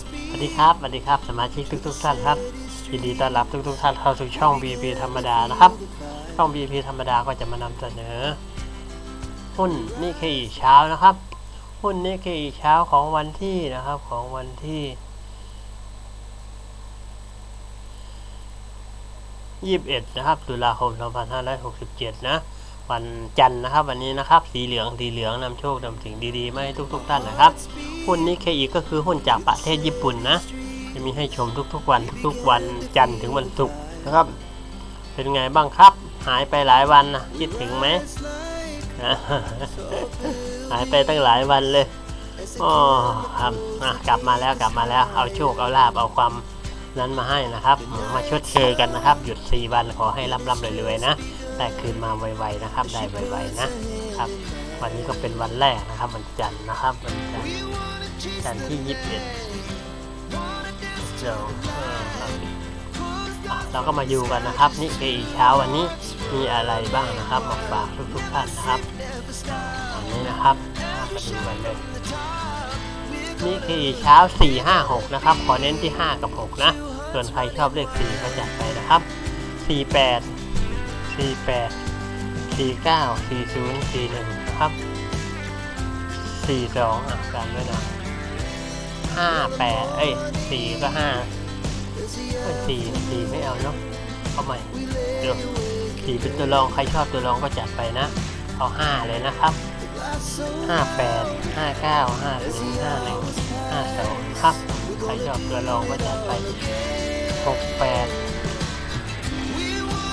สวัสดีครับสวัสดีครับสมาชิกทุกทุกๆท่านครับยินดีต้อนรับทุกทุกๆท่านเข้าสู่ช่อง BP ธรรมดานะครับ ช่อง BP ธรรมดาก็จะมานำเสนอ หุ้นนิเคอีเช้านะครับ หุ้นนิเคอีเช้าของวันที่นะครับของวันที่21นะครับตุลาคม2567นะวันจันทร์นะครับ วันนี้นะครับ สีเหลืองสีเหลืองนำโชคนำสิ่งดีๆมาให้ทุกๆท่านนะครับ หุ้นนี้เคอีก็คือหุ้นจากประเทศญี่ปุ่นนะ จะมีให้ชมทุกๆวันทุกๆวันจันทร์ถึงวันศุกร์นะครับ เป็นไงบ้างครับ หายไปหลายวันนะคิดถึงไหมหายไปตั้งหลายวันเลยอ๋อครับกลับมาแล้วกลับมาแล้วเอาโชคเอาลาบเอาความนั้นมาให้นะครับ มาชดเชยกันนะครับ หยุด 4 วันขอให้ร่ำๆรวยๆนะได้คืนมาไวๆนะครับ ได้ไวๆนะครับ วันนี้ก็เป็นวันแรกนะครับวันจันทร์นะครับวันจันทร์ จันทร์ที่ยี่สิบเอ็ดเดี๋ยวเอ่อครับอะเราก็มาอยู่กันนะครับนี่คืออีเช้าวันนี้มีอะไรบ้างนะครับบอกฝากทุกๆท่านนะครับวันนี้นะครับมาดูกันเลยนี่คืออีเช้า 4 5 6 นะครับ ขอเน้นที่ 5 กับ 6 นะ ส่วนใครชอบเลข 4 ก็จัดไปนะครับ 48 48สี่เก้าสี่ศูนย์สี่หนึ่งนะครับสี่สองอะกันด้วยนะ ห้าแปดเอ้ยสี่ก็ห้าสี่สี่ไม่เอาเนาะเอาใหม่เดี๋ยวสี่เป็นตัวรองใครชอบตัวรองก็จัดไปนะ เอาห้าเลยนะครับห้าแปดห้าเก้าห้าศูนย์ห้าหนึ่งห้าสองครับใครชอบตัวรองก็จัดไปหกแปด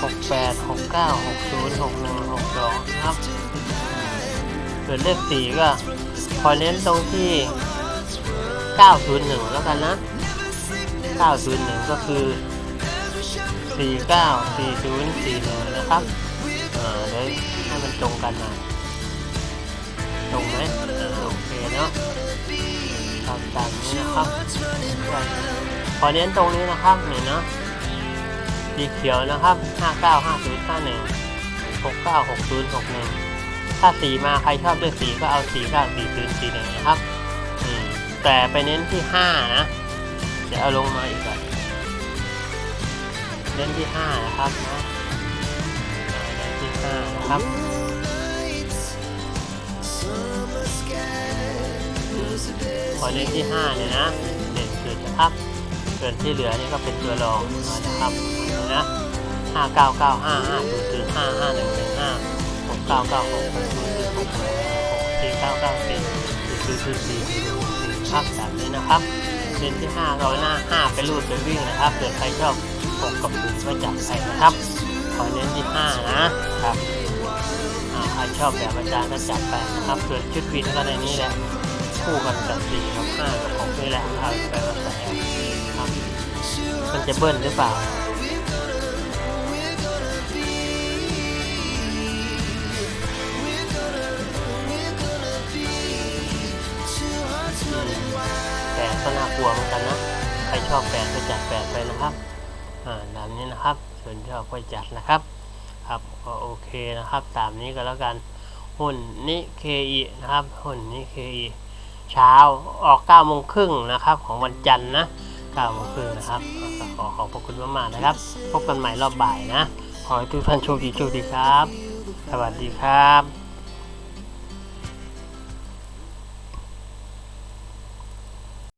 หกแปดหกเก้าหกศูนย์หกหนึ่งหกสองครับส่วนเลขสี่ก็ขอเน้นตรงที่ เก้าศูนย์หนึ่งแล้วกันนะเก้าศูนย์หนึ่งก็คือสี่เก้าสี่ศูนย์สี่หนึ่งนะครับเออเดี๋ยวให้มันตรงกันหน่อยตรงไหมโอเคเนาะตามตามนี้นะครับขอเน้นตรงนี้นะครับเนี่ยเนาะสีเขียวนะครับ 595051 696061 ถ้าสีมาใครชอบเลขสีก็เอา 494041 นะครับ แต่ไปเน้นที่ 5 นะเดี๋ยวเอาลงมาอีกก่อนเน้นที่ 5 นะครับนะเน้นที่ 5 นะครับขอเน้นที่ 5เนี่ยนะเด่นสุดนะครับส่วนที่เหลือนี่ก็เป็นตัวรองนะครับนะห้าเก้าเก้าห้าห้าศูนย์ศูนย์ห้าห้าหนึ่งหนึ่งห้าหกเก้าเก้าหกหกศูนย์ศูนย์หกหนึ่งหกสี่เก้าเก้าสี่ศูนย์ศูนย์สี่ ครับแบบนี้นะครับเส้นที่ห้าร้อยหน้าห้าไปรูดไปวิ่งนะครับเกิดใครชอบหกกับศูนย์ก็จับไปนะครับขอเน้นที่ห้านะครับใครชอบแบบอาจารย์ก็จับไปนะครับส่วนชุดวินก็ในนี้แหละคู่กันกับสี่กับห้ากับหกนี่แหละเอาไปมาใส่ครับมันจะเบิ้ลหรือเปล่า ก็น่ากลัวเหมือนกันนะ ใครชอบแปดก็จัดแปดไปนะครับอ่าตามนี้นะครับ ส่วนชอบก็จัดนะครับ ครับก็โอเคนะครับ ตามนี้ก็แล้วกันหุ้นนิเคอีนะครับหุ้นนิเคอีเช้าออก9โมงครึ่งนะครับ ของวันจันทร์นะ9โมงครึ่งนะครับขอขอบพระคุณมากๆนะครับ พบกันใหม่รอบบ่ายนะ ขอให้ทุกท่านโชคดีโชคดีครับ สวัสดีครับ